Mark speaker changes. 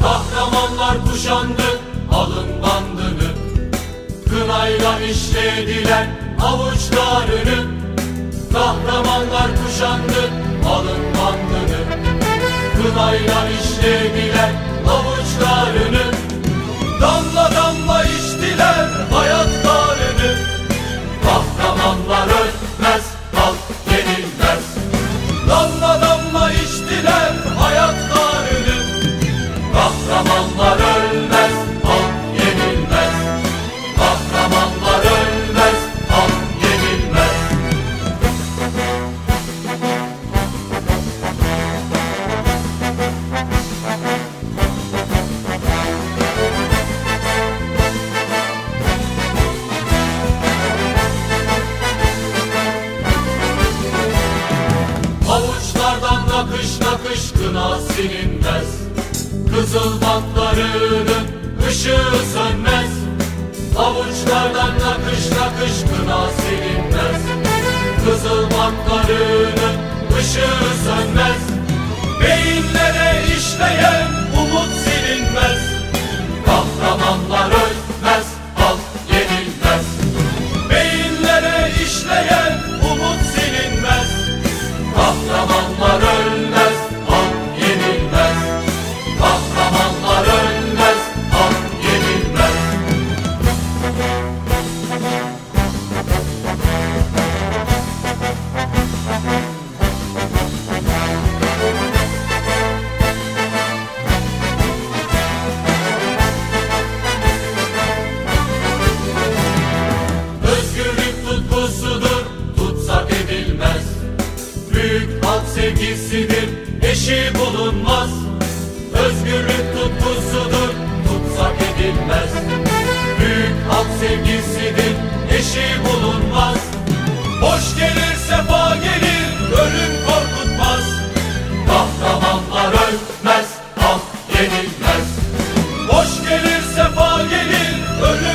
Speaker 1: Kahramanlar kuşandı Sırayla işlediler avuçlarını. Kahramanlar kuşandı alın bandını. Kınayla işlediler Nakış nakış kına silinmez. Kızıl bantlarının ışığı sönmez. Avuçlardan nakış nakış kına silinmez. Kızıl bantlarının ışığı sevgisidir eşi bulunmaz. Özgürlük tutkusudur tutsak edilmez. Büyük hak sevgisidir eşi bulunmaz. Hoş gelir sefa gelir ölüm korkutmaz. Kahramanlar ölmez halk yenilmez. Hoş gelir sefa gelir ölüm